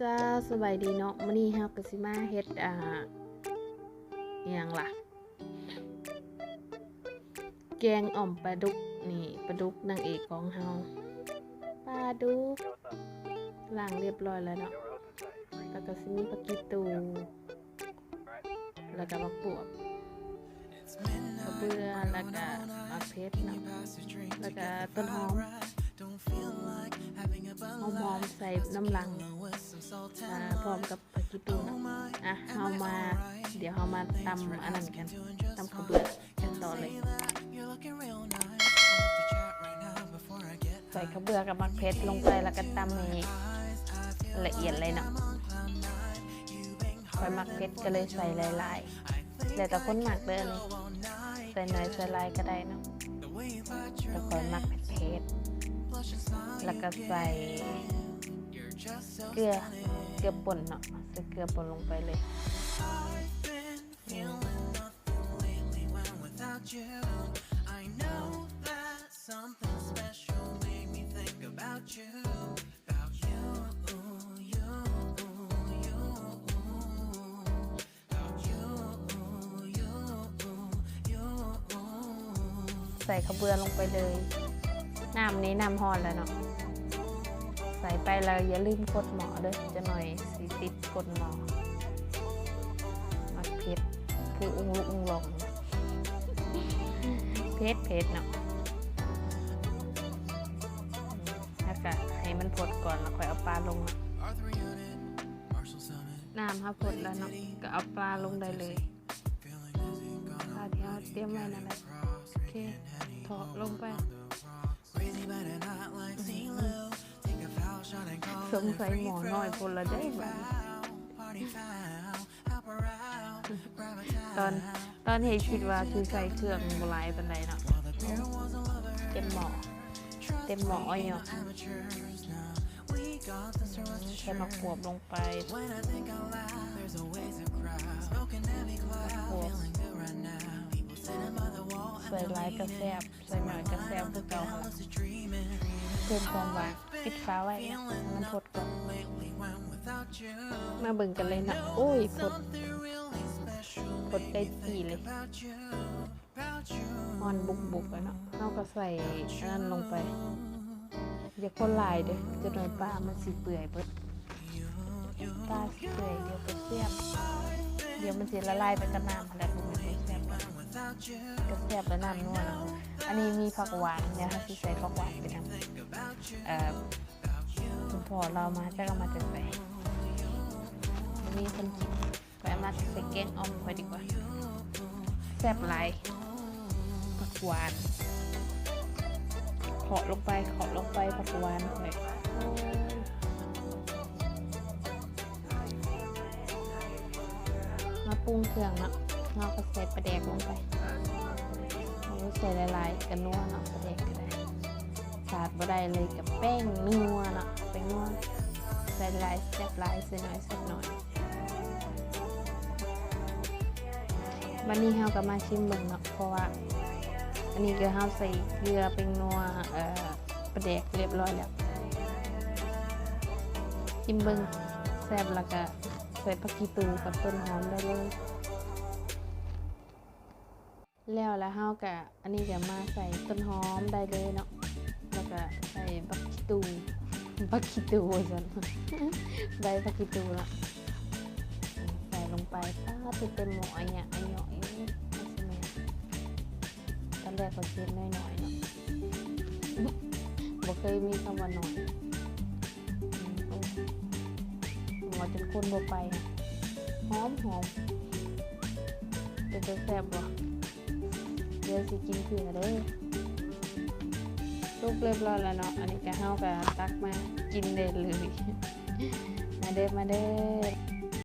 จ้าสบายดีเนาะมื้อนี้เฮาก็สิมาเฮ็ดอ่าอิหยังล่ะ แกงอ่อมปลาดุกนี่ปลาดุกนางเอกของเฮาปลาดุกล้างเรียบร้อยแล้วเนาะแล้วก็สิมีผักกีตูแล้วก็บักบวบกระเบือแล้วก็มักเพชรเนาะแล้วก็ต้นหอม หอมอมๆใส่น้ำลังพร้อมกับผักกีตูนะอะเฮามา เดี๋ยวเฮามาตำอันนั้นกันตำข้าวเบือกันต่อเลย ใส่ข้าวเบือกับมักเพชรลงไปแล้วก็ตำให้ละเอียดเลยเนาะคอยมักเพชรก็เลยใส่ลายๆแล้วแต่คนหมักเด้อนี่ใส่น้อยใส่ลายก็ได้เนาะแต่คอยมักเผ็ดๆ แล้วก็ใส่เกลือเกลือป่นเนาะใส่เกลือป่นลงไปเลยใส่ขบเบือลงไปเลย น้ำนี้น้ำฮอนแล้วเนาะใส่ไปแล้วอย่าลืมกดหมอเด้วยจะหน่อยสีติดกดหมอมักเพชรคืออุ้งลุกอุ้งลงเพชรเพชรเนาะอืมแล้วก็ให้มันพดก่อนแล้วค่อยเอาปลาลงน้ำครับพดแล้วเนาะก็เอาปลาลงได้เลยปลาที่เราเตรียมไว้นั่นแหละโอเคถอดลงไป สง it a สัย free หมอ throw. น้อยคนละได้บ้าง Party foul, help her out, grab a ตอน towel. ตอนเฮคิดว่าคือใส่เครื่องบหลายปันไดเนาะ While the pair was a lover, เต็มหม้อเต็มหม้ออ้อยเนาะ amateurs now. We got this to rest ใส่มะ assured. ขวบลงไป When I think out loud, there's always a crowd. Smoking heavy cloud, feeling good right now. People sitting by the wall, ใส่หลายกระแซบใส่หน่อย เพิ่มความหวานปิดฟ้าไว้ให้มันพดก่อน มาเบิ่งกันเลยนะโอ้ยพดพดได้ที่เลยนอนบุกบุกๆอะเนาะเราก็ใส่นนั้นลงไป อย่าคนหลายเด้อจะหน่อยปลามันสิเปื่อยเบิดปลาสิเปื่อยเดี๋ยวไปเสียบเดี๋ยวมันสิละลายไปกับน้ำแล้วมันไม่ได้ แล้ว Without you, ก็แซ่บแล้วน้ำนัวเนาะอันนี้มีผักหวานเนี่ยค่ะที่ใส่ผักหวานไปทำเอ่อคุณพ่อเรามาจะเอามาจากไหนมีคนกินไปมาใส่แกงอ่อมไปดีกว่าแซ่บหลายผักหวานเคาลงไปเคาลงไปผักหวานเลยมาปรุงเครื่องนะ เราก็ใส่ปลาแดกลงไปเราก็ใส่หลายๆกันนัวเนาะปลาแดกก็ได้ขาดบ่ได้เลยกับแป้งนัวเนาะแป้งนัวใส่หลายแซ่บหลายใส่น้อยแซ่น้อยวันนี้เฮาก็มาชิมเบิ่งเนาะเพราะว่าอันนี้คือเฮาใส่เกลือแป้งนัวเอ่อประเดกเรียบร้อยแล้วชิมเบิ่งแซ่บแล้วก็ใส่ผักกีตูกับต้นหอมได้เลย แล้วแล้วเฮาก็อันนี้ก็มาใส่ต้นหอมได้เลยเนาะแล้วก็ใส่บักคิตูบักคิตูจันใบบักคิตูละใส่ลงไปป้าติดเต็มหม้อเนี้ยอันเนาะอันนี้ไม่ใช่แม่ตอนแรกก็เช็ดน้อยๆเนาะบ่เคยมีคำว่าน้อยอืมอ้หมอจนคนบ่ไปหอมหอมเป็นแซ่บบ่เดี๋ยวสิกินเผื่อเด้อลูกเรียบร้อยแล้วเนาะ อันนี้ก็เฮาก็ตักมากินเด็ดเลย มาเด้อมาเด้อ